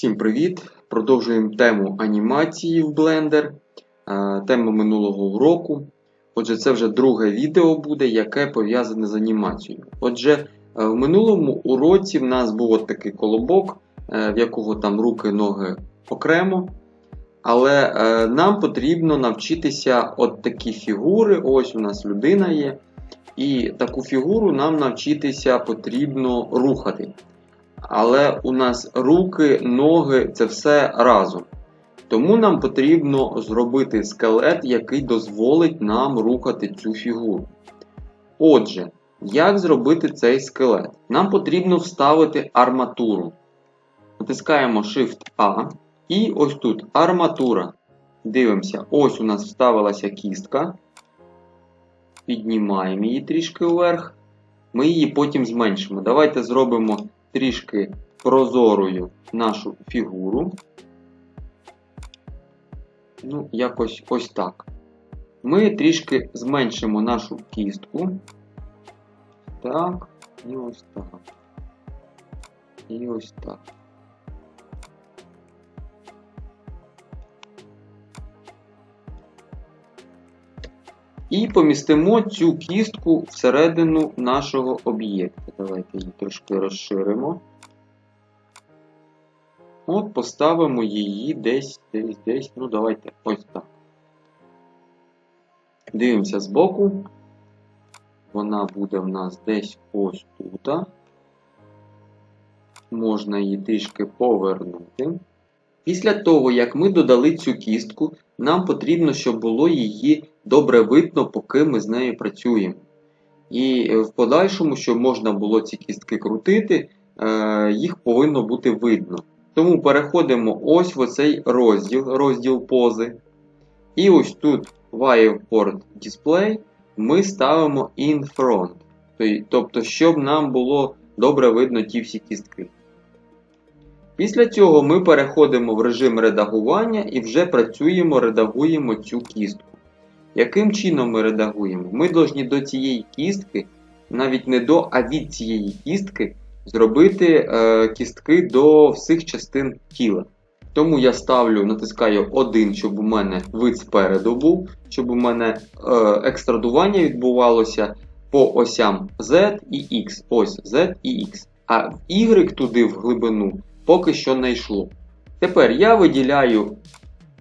Всім привіт! Продовжуємо тему анімації в Blender. Е, Тема минулого уроку. Отже, це вже друге відео буде, яке пов'язане з анімацією. Отже, е, в минулому уроці в нас був от такий колобок, е, в якого там руки, ноги окремо. Але нам потрібно навчитися от такі фігури. Ось у нас людина є. І таку фігуру нам навчитися потрібно рухати. Але у нас руки, ноги це все разом. Тому нам потрібно зробити скелет, який дозволить нам рухати цю фігуру. Отже, як зробити цей скелет? Нам потрібно вставити арматуру. Натискаємо Shift-A. І ось тут арматура. Дивимося, ось у нас вставилася кістка. Піднімаємо її трішки вверх. Ми її потім зменшимо. Давайте зробимо трішки прозорою нашу фігуру. Ну, якось ось так. Ми трішки зменшимо нашу кістку. Так, і ось так. І ось так. І помістимо цю кістку всередину нашого об'єкта. Давайте її трошки розширимо. От, поставимо її десь, десь, десь. Ну, давайте ось так. Дивимося збоку. Вона буде в нас десь ось тут. Можна її трішки повернути. Після того, як ми додали цю кістку, нам потрібно, щоб було її добре видно, поки ми з нею працюємо. І в подальшому, щоб можна було ці кістки крутити, їх повинно бути видно. Тому переходимо ось в оцей розділ, розділ пози. І ось тут Wireport Display ми ставимо in front. Тобто, щоб нам було добре видно ті всі кістки. Після цього ми переходимо в режим редагування і вже працюємо, редагуємо цю кістку. Яким чином ми редагуємо? Ми повинні до цієї кістки, навіть не до, а від цієї кістки, зробити е, кістки до всіх частин тіла. Тому я ставлю, натискаю 1, щоб у мене вид спереду був, щоб у мене е, екстрадування відбувалося по осям Z і X. Ось Z і X. А Y туди в глибину поки що не йшло. Тепер я виділяю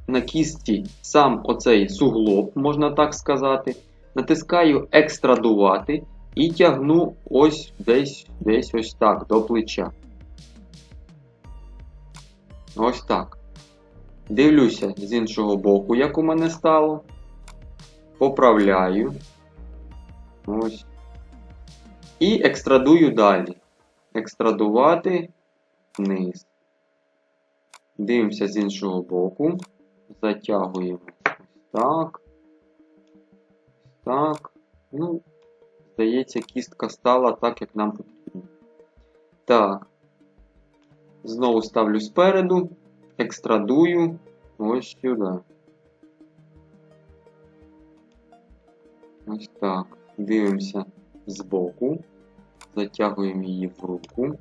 на кісті сам оцей суглоб, можна так сказати. Натискаю екстрадувати і тягну ось десь десь ось так до плеча. Ось так. Дивлюся з іншого боку, як у мене стало. Поправляю. Ось. І екстрадую далі. Екстрадувати вниз. Дивимося з іншого боку. Затягуємо ось так. Так. Ну, здається, кістка стала так, як нам потрібно. Так. Знову ставлю спереду, екстрадую ось сюди. Ось так. Дивимося збоку. Затягуємо її в руку.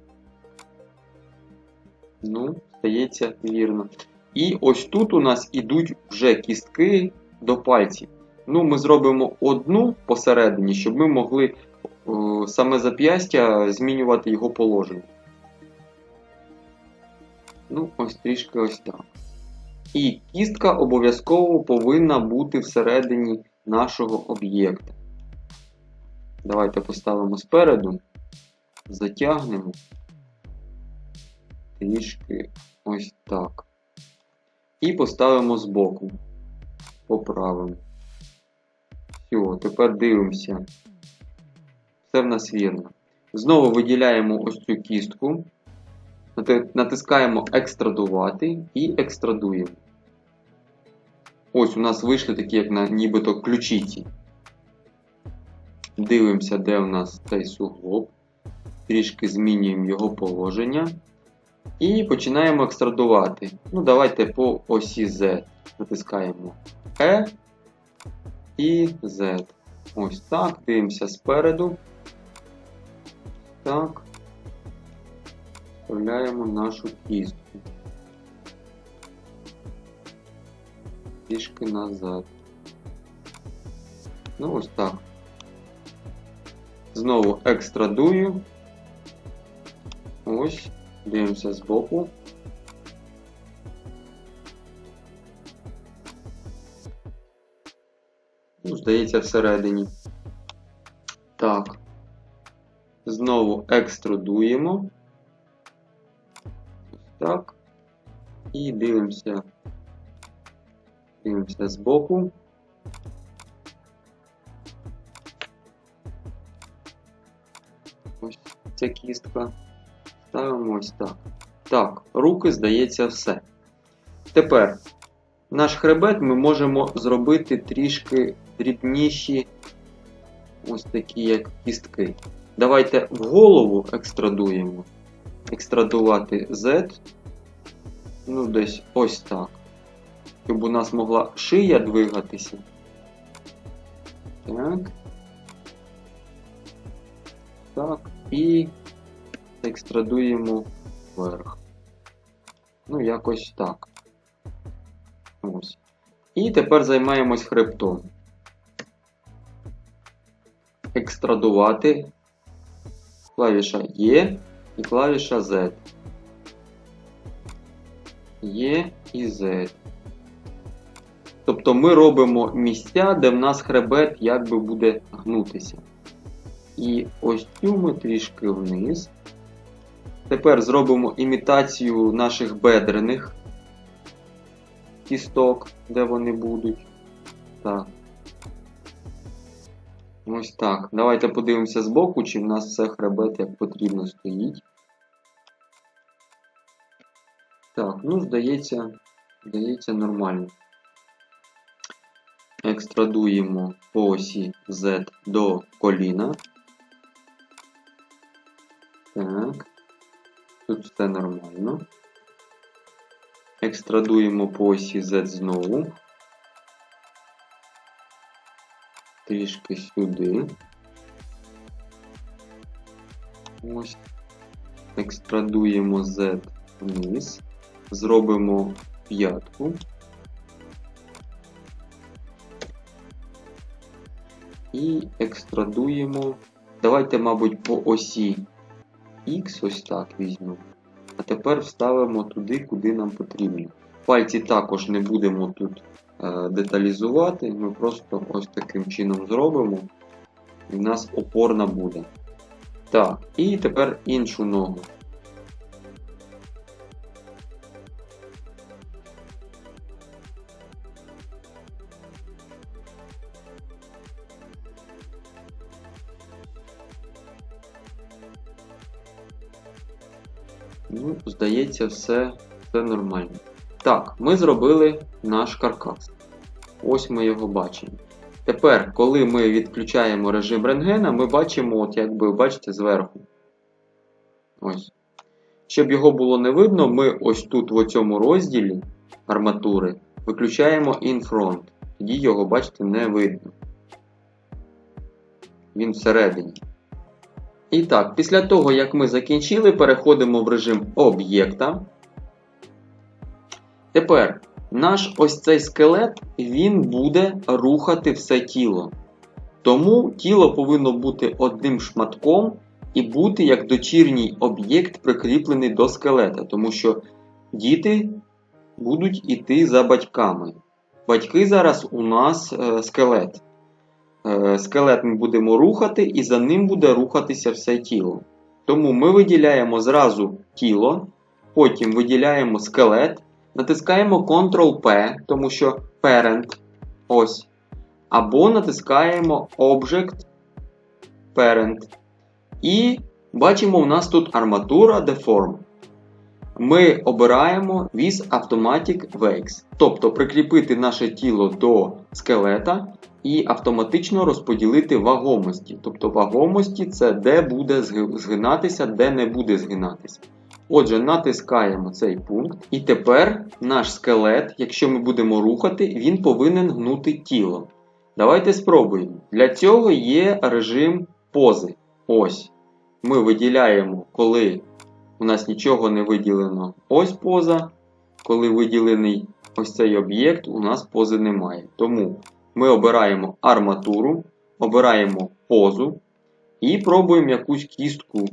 Ну, здається, вірно. І ось тут у нас ідуть вже кістки до пальців. Ну, ми зробимо одну посередині, щоб ми могли о, саме зап'ястя змінювати його положення. Ну, ось трішки ось так. І кістка обов'язково повинна бути всередині нашого об'єкта. Давайте поставимо спереду, затягнемо трішки ось так. І поставимо збоку. Поправимо. Все, тепер дивимося. Все в нас вірно. Знову виділяємо ось цю кістку. Натискаємо екстрадувати і екстрадуємо. Ось у нас вийшли такі, як на нібито ключиці. Дивимося, де у нас цей суглоб. Трішки змінюємо його положення. І починаємо екстрадувати. Ну, Давайте по осі Z. Натискаємо E і Z. Ось так. Дивимося спереду. Так. Вставляємо нашу кістку. Трішки назад. Ну, ось так. Знову екстрадую. Ось дивимося збоку. Ну, здається, всередині. Так. Знову екструдуємо. Так. І дивимося. Дивимося збоку. Ось ця кістка. Ставимо ось так. Так, руки, здається, все. Тепер наш хребет ми можемо зробити трішки дрібніші, ось такі, як кістки. Давайте в голову екстрадуємо. Екстрадувати Z. Ну, десь ось так. Щоб у нас могла шия двигатися. Так. Так. І екстрадуємо вверх. Ну, якось так. Ось. І тепер займаємось хребтом. Екстрадувати. Клавіша Є і клавіша Z. Є і Z. Тобто ми робимо місця, де в нас хребет якби буде гнутися. І ось цю ми трішки вниз. Тепер зробимо імітацію наших бедрених кісток, де вони будуть. Так. Ось так. Давайте подивимося збоку, чи в нас все хребет як потрібно стоїть. Так, ну, здається, здається, нормально. Екстрадуємо по осі Z до коліна. Так. Тут все нормально. Екстрадуємо по осі Z знову. Трішки сюди. Ось. Екстрадуємо Z вниз. Зробимо п'ятку. І екстрадуємо. Давайте, мабуть, по осі X ось так візьмемо. А тепер вставимо туди, куди нам потрібно. Пальці також не будемо тут е, деталізувати, ми просто ось таким чином зробимо. І в нас опорна буде. Так, і тепер іншу ногу. Здається, все, все нормально. Так, ми зробили наш каркас. Ось ми його бачимо. Тепер, коли ми відключаємо режим рентгена, ми бачимо, от якби бачите, зверху. Ось. Щоб його було не видно, ми ось тут, в цьому розділі арматури, виключаємо front. Тоді його, бачите, не видно. Він всередині. І так, після того, як ми закінчили, переходимо в режим об'єкта. Тепер наш ось цей скелет він буде рухати все тіло. Тому тіло повинно бути одним шматком і бути як дочірній об'єкт прикріплений до скелета, тому що діти будуть іти за батьками. Батьки зараз у нас е, скелет. Е, скелет ми будемо рухати, і за ним буде рухатися все тіло. Тому ми виділяємо зразу тіло, потім виділяємо скелет, натискаємо Ctrl-P, тому що Parent ось. Або натискаємо Object Parent. І бачимо, у нас тут арматура Deform. Ми обираємо With Automatic Wakes. Тобто прикріпити наше тіло до скелета і автоматично розподілити вагомості. Тобто вагомості це де буде згинатися, де не буде згинатися. Отже, натискаємо цей пункт. І тепер наш скелет, якщо ми будемо рухати, він повинен гнути тіло. Давайте спробуємо. Для цього є режим пози. Ось. Ми виділяємо, коли у нас нічого не виділено. Ось поза. Коли виділений ось цей об'єкт, у нас пози немає. Тому ми обираємо арматуру, обираємо позу і пробуємо якусь кістку.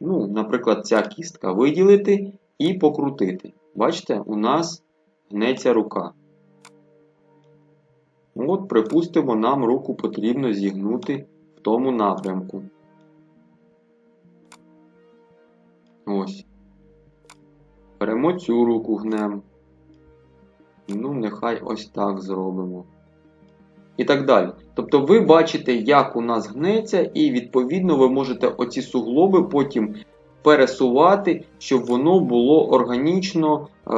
Ну, наприклад, ця кістка виділити і покрутити. Бачите, у нас гнеться рука. От, припустимо, нам руку потрібно зігнути в тому напрямку. Ось. Беремо цю руку гнем. Ну, нехай ось так зробимо. І так далі. Тобто ви бачите, як у нас гнеться, і відповідно ви можете оці суглоби потім пересувати, щоб воно було органічно, е,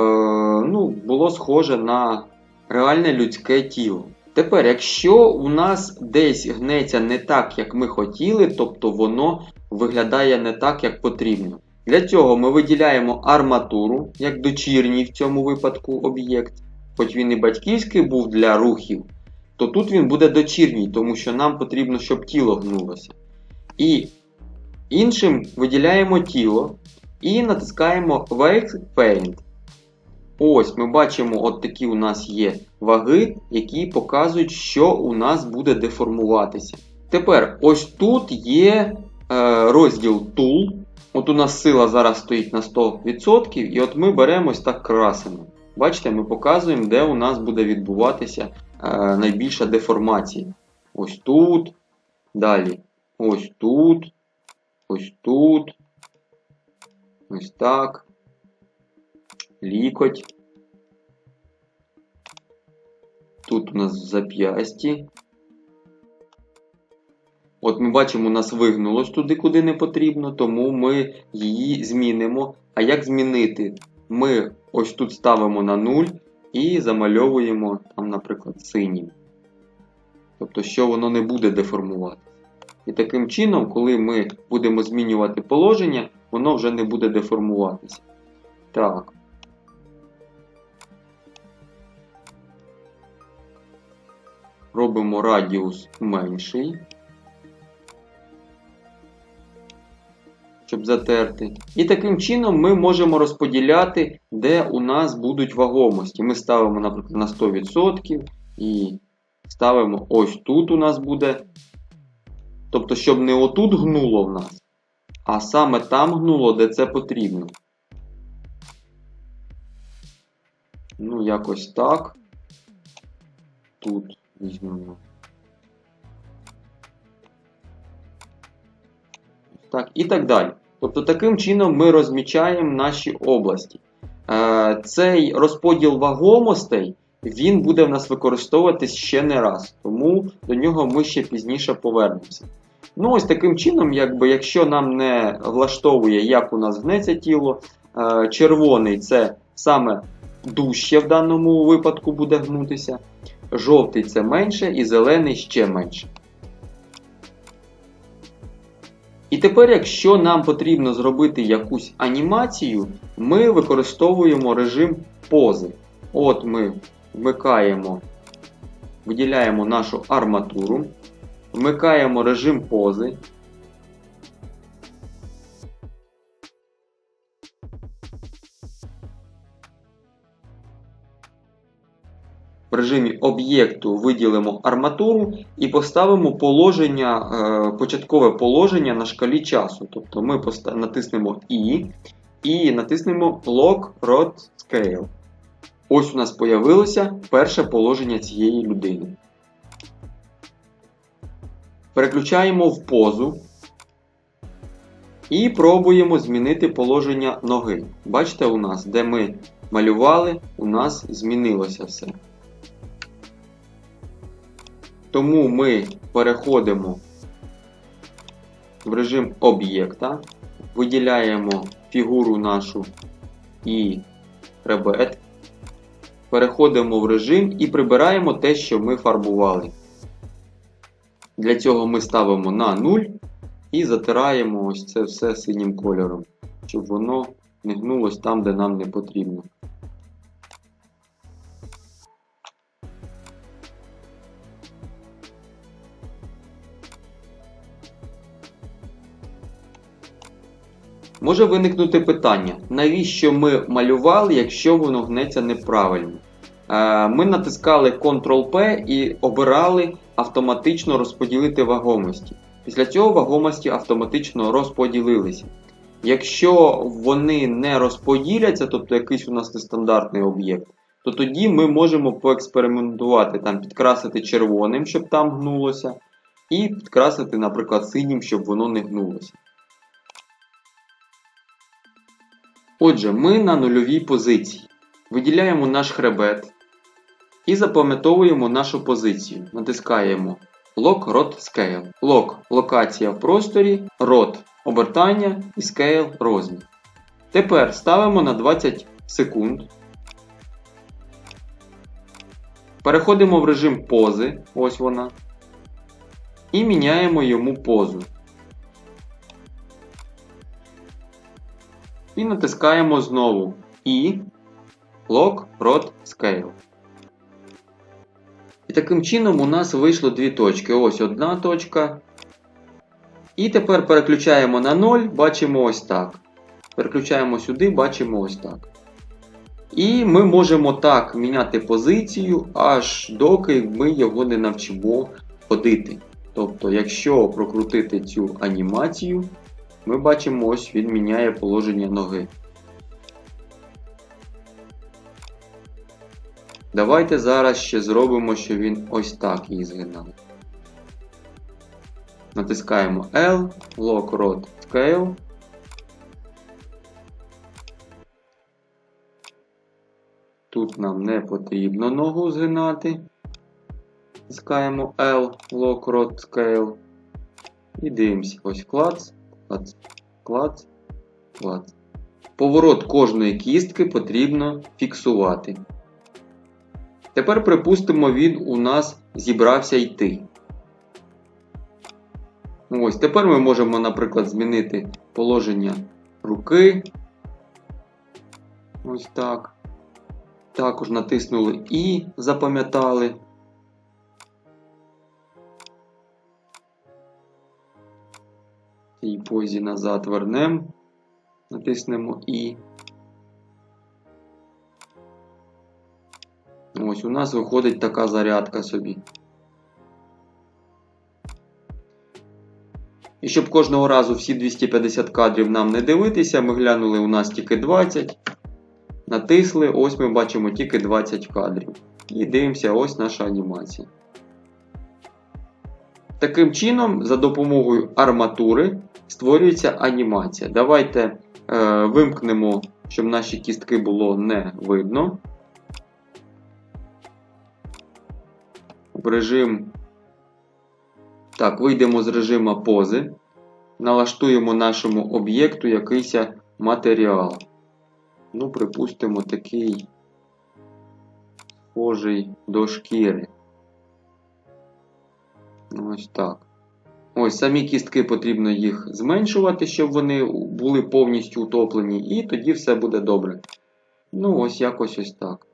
ну, було схоже на реальне людське тіло. Тепер, якщо у нас десь гнеться не так, як ми хотіли, тобто воно виглядає не так, як потрібно. Для цього ми виділяємо арматуру, як дочірній в цьому випадку об'єкт. Хоч він і батьківський був для рухів, то тут він буде дочірній, тому що нам потрібно, щоб тіло гнулося. І іншим виділяємо тіло і натискаємо Wake Paint. Ось ми бачимо, от такі у нас є ваги, які показують, що у нас буде деформуватися. Тепер ось тут є е, розділ Tool. От у нас сила зараз стоїть на 100%, і от ми беремо ось так красимо. Бачите, ми показуємо, де у нас буде відбуватися е, найбільша деформація. Ось тут. Далі. Ось тут. Ось тут. Ось так. Лікоть. Тут у нас в зап'ясті. От ми бачимо, нас вигнулось туди, куди не потрібно, тому ми її змінимо. А як змінити? Ми ось тут ставимо на 0 і замальовуємо, там, наприклад, синім. Тобто, що воно не буде деформувати. І таким чином, коли ми будемо змінювати положення, воно вже не буде деформуватися. Так. Робимо радіус менший. Щоб затерти. І таким чином ми можемо розподіляти, де у нас будуть вагомості. Ми ставимо, наприклад, на 100% і ставимо ось тут у нас буде. Тобто, щоб не отут гнуло в нас, а саме там гнуло, де це потрібно. Ну, якось так. Тут візьмемо. Так, і так далі. Тобто, таким чином ми розмічаємо наші області. Е, цей розподіл вагомостей він буде в нас використовуватись ще не раз, тому до нього ми ще пізніше повернемося. Ну, ось таким чином, якби, якщо нам не влаштовує, як у нас гнеться тіло, е, червоний це саме дужче в даному випадку буде гнутися, жовтий це менше і зелений ще менше. І тепер, якщо нам потрібно зробити якусь анімацію, ми використовуємо режим пози. От ми вмикаємо, виділяємо нашу арматуру, вмикаємо режим пози. В режимі об'єкту виділимо арматуру і поставимо положення, е, початкове положення на шкалі часу. Тобто ми натиснемо І і натиснемо Lock Rod Scale. Ось у нас з'явилося перше положення цієї людини. Переключаємо в позу і пробуємо змінити положення ноги. Бачите, у нас, де ми малювали, у нас змінилося все. Тому ми переходимо в режим об'єкта, виділяємо фігуру нашу і хребет, переходимо в режим і прибираємо те, що ми фарбували. Для цього ми ставимо на 0 і затираємо ось це все синім кольором, щоб воно не гнулось там, де нам не потрібно. Може виникнути питання, навіщо ми малювали, якщо воно гнеться неправильно? Е, Ми натискали Ctrl-P і обирали автоматично розподілити вагомості. Після цього вагомості автоматично розподілилися. Якщо вони не розподіляться, тобто якийсь у нас нестандартний об'єкт, то тоді ми можемо поекспериментувати, там, підкрасити червоним, щоб там гнулося, і підкрасити, наприклад, синім, щоб воно не гнулося. Отже, ми на нульовій позиції. Виділяємо наш хребет і запам'ятовуємо нашу позицію. Натискаємо Lock Rot Scale. Lock локація в просторі, Rot обертання і Scale розмір. Тепер ставимо на 20 секунд. Переходимо в режим пози, ось вона. І міняємо йому позу. І натискаємо знову І Lock Rot Scale. І таким чином у нас вийшло дві точки. Ось одна точка. І тепер переключаємо на 0, бачимо ось так. Переключаємо сюди, бачимо ось так. І ми можемо так міняти позицію, аж доки ми його не навчимо ходити. Тобто, якщо прокрутити цю анімацію, ми бачимо, ось він міняє положення ноги. Давайте зараз ще зробимо, що він ось так її згинав. Натискаємо L, Lock Rod Scale. Тут нам не потрібно ногу згинати. Натискаємо L, Lock Rod Scale. І дивимося. Ось клац, клац, клац, клац. Поворот кожної кістки потрібно фіксувати. Тепер, припустимо, він у нас зібрався йти. Ось, тепер ми можемо, наприклад, змінити положення руки. Ось так. Також натиснули І, запам'ятали. Цій позі назад вернемо. Натиснемо І. Ось у нас виходить така зарядка собі. І щоб кожного разу всі 250 кадрів нам не дивитися, ми глянули у нас тільки 20. Натисли, ось ми бачимо тільки 20 кадрів. І дивимося, ось наша анімація. Таким чином, за допомогою арматури створюється анімація. Давайте е, вимкнемо, щоб наші кістки було не видно. В режим. Так, вийдемо з режиму пози. Налаштуємо нашому об'єкту якийсь матеріал. Ну, припустимо, такий схожий до шкіри. Ось так. Ось самі кістки потрібно їх зменшувати, щоб вони були повністю утоплені, і тоді все буде добре. Ну, ось якось ось так.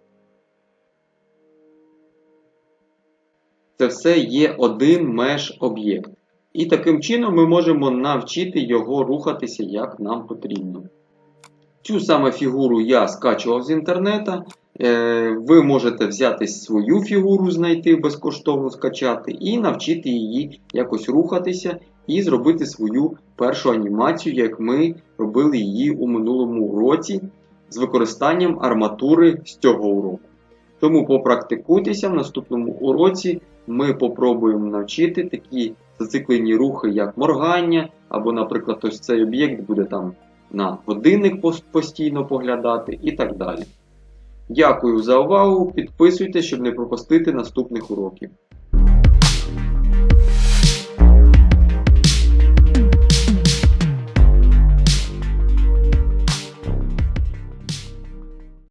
Це все є один меж об'єкт. І таким чином ми можемо навчити його рухатися як нам потрібно. Цю саме фігуру я скачував з інтернету. Ви можете взяти свою фігуру, знайти, безкоштовно скачати, і навчити її якось рухатися і зробити свою першу анімацію, як ми робили її у минулому році з використанням арматури з цього уроку. Тому попрактикуйтеся в наступному уроці. Ми попробуємо навчити такі зациклені рухи, як моргання, або, наприклад, ось цей об'єкт буде там на годинник постійно поглядати і так далі. Дякую за увагу. Підписуйтесь, щоб не пропустити наступних уроків.